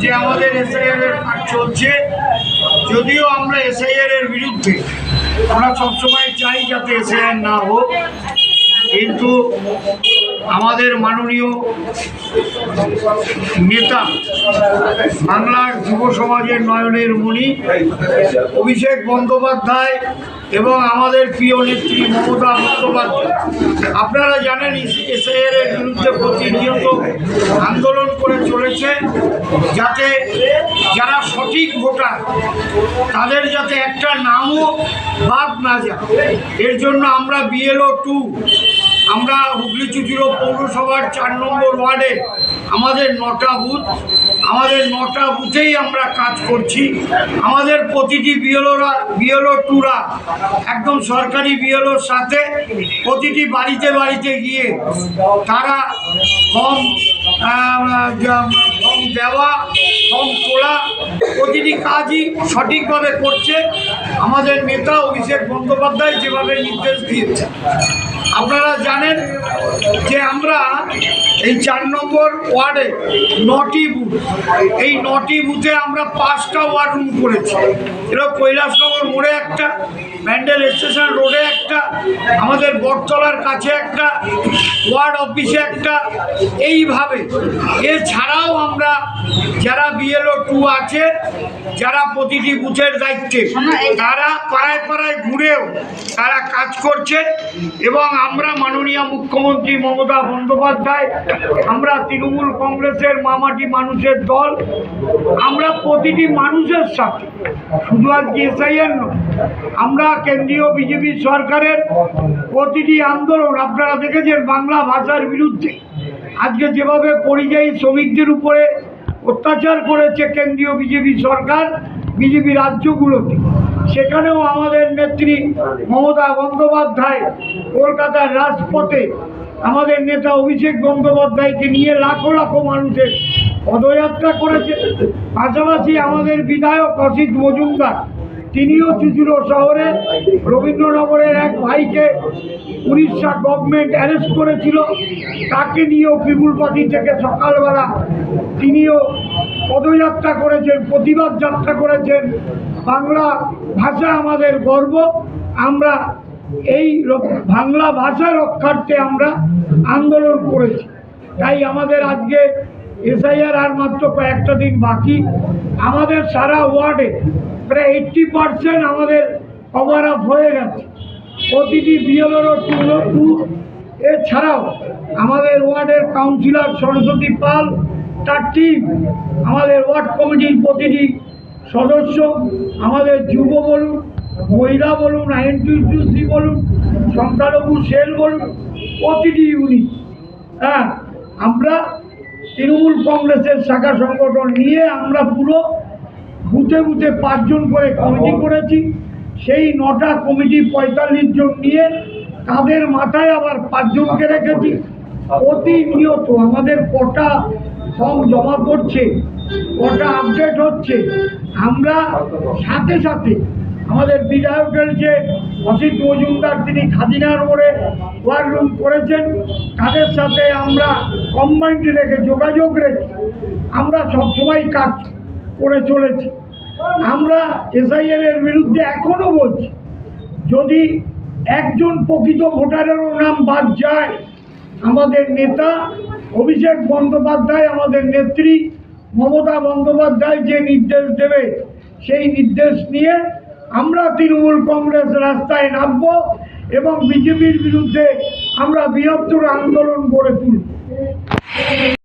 যে আমাদের এসআইআর এর কাজ চলছে। যদিও আমরা এসআইআর এর বিরুদ্ধে আমরা সবসময় চাই যাতে এসআইআর না হোক। কিন্তু আমাদের মাননীয় নেতা বাংলার যুব সমাজের নয়নের মণি, অভিষেক বন্দ্যোপাধ্যায় এবং আমাদের প্রিয় নেত্রী মমতা বন্দ্যোপাধ্যায়। আপনারা জানেন এসআইআর এর বিরুদ্ধে প্রতিনিয়ত আন্দোলন করে চলেছে যাতে যারা সঠিক ভোটার, তাদের যাতে একটা নামও বাদ না যায়। এর জন্য আমরা বিএলও টু আমরা হুগলি চুচুড়ো পৌরসভার চার নম্বর ওয়ার্ডে, আমাদের নটা বুথ, আমাদের নটা বুথেই আমরা কাজ করছি। আমাদের প্রতিটি বিএলওরা, বিএলও টুরা, একদম সরকারি বিএলওর সাথে প্রতিটি বাড়িতে বাড়িতে গিয়ে তারা ফর্ম ফর্ম দেওয়া, ফর্ম তোলা, প্রতিটি কাজই সঠিকভাবে করছে। আমাদের নেতা অভিষেক বন্দ্যোপাধ্যায় যেভাবে নির্দেশ দিয়েছে। আপনারা জানেন যে আমরা এই চার নম্বর ওয়ার্ডে নটি বুথ। এই নটি বুথে আমরা পাঁচটা ওয়ার্ড রুম করেছি। এটা কৈলাসনগর একটা ব্যান্ডেল স্টেশন রোডে একটা আমাদের বটতলার কাছে একটা ওয়ার্ড অফিসে একটা এইভাবে। এছাড়াও আমরা যারা বিএলও টু আছে যারা প্রতিটি বুথের দায়িত্বে তারা পাড়ায় পাড়ায় ঘুরেও তারা কাজ করছে এবং আমরা মাননীয় মুখ্যমন্ত্রী মমতা বন্দ্যোপাধ্যায় আমরা তৃণমূল কংগ্রেসের মামাটি মানুষের দল আমরা প্রতিটি মানুষের সাথে শুধু আজকে এসআইএর নয় আমরা কেন্দ্রীয় বিজেপি সরকারের প্রতিটি আন্দোলন আপনারা দেখেছেন বাংলা ভাষার বিরুদ্ধে। আজকে যেভাবে পরিযায়ী শ্রমিকদের উপরে অত্যাচার করেছে কেন্দ্রীয় বিজেপি সরকার, বিজেপি রাজ্যগুলোতে। সেখানেও আমাদের নেত্রী মমতা বন্দ্যোপাধ্যায় কলকাতার রাজপথে আমাদের নেতা অভিষেক বন্দ্যোপাধ্যায়কে নিয়ে লাখো লাখো মানুষের পদযাত্রা করেছে। পাশাপাশি আমাদের বিধায়ক অসিত মজুমদার তিনিও চুচুড়ো শহরে রবীন্দ্রনগরের এক ভাইকে উড়িষ্যা গভর্নমেন্ট অ্যারেস্ট করেছিল। তাকে নিয়েও পিপুল পার্টি থেকে সকালবেলা তিনিও পদযাত্রা করেছেন, প্রতিবাদ যাত্রা করেছেন। বাংলা ভাষা আমাদের গর্ব। আমরা এই বাংলা ভাষা রক্ষার্থে আমরা আন্দোলন করেছি। তাই আমাদের আজকে এসআইআর আর মাত্র কয়েকটা দিন বাকি। আমাদের সারা ওয়ার্ডে প্রায় এইট্টি পার্সেন্ট আমাদের কভার আপ হয়ে গেছে। প্রতিটি বিএলওরও টু টু এছাড়াও আমাদের ওয়ার্ডের কাউন্সিলর সরস্বতী পাল, তার টিম আমাদের ওয়ার্ড কমিটির প্রতিটি সদস্য, আমাদের যুব বলুন, মহিলা বলুন আইএনটিউসি বলুন, সংখ্যালঘু সেল বলুন, প্রতিটি ইউনিট হ্যাঁ আমরা তৃণমূল কংগ্রেসের শাখা সংগঠন নিয়ে আমরা পুরো বুথে বুথে পাঁচজন করে কমিটি করেছি। সেই নটা কমিটি পঁয়তাল্লিশ জন নিয়ে তাদের মাথায় আবার পাঁচজনকে রেখেছি। প্রতিনিয়ত আমাদের কটা ফর্ম জমা পড়ছে, কটা আপডেট হচ্ছে। আমরা সাথে সাথে আমাদের বিধায়কের যে অসিত মজুমদার তিনি খাদিনার মোড়ে ওয়ার রুম করেছেন, তাদের সাথে আমরা কম্বাইন্ড রেখে যোগাযোগ রেখে আমরা সবসময় কাজ করে চলেছি। আমরা এসআইএর এর বিরুদ্ধে এখনও বলছি, যদি একজন প্রকৃত ভোটারেরও নাম বাদ যায়, আমাদের নেতা অভিষেক বন্দ্যোপাধ্যায়, আমাদের নেত্রী মমতা বন্দ্যোপাধ্যায় যে নির্দেশ দেবে, সেই নির্দেশ নিয়ে আমরা তৃণমূল কংগ্রেস রাস্তায় নামব এবং বিজেপির বিরুদ্ধে আমরা বৃহত্তর আন্দোলন গড়ে তুলব।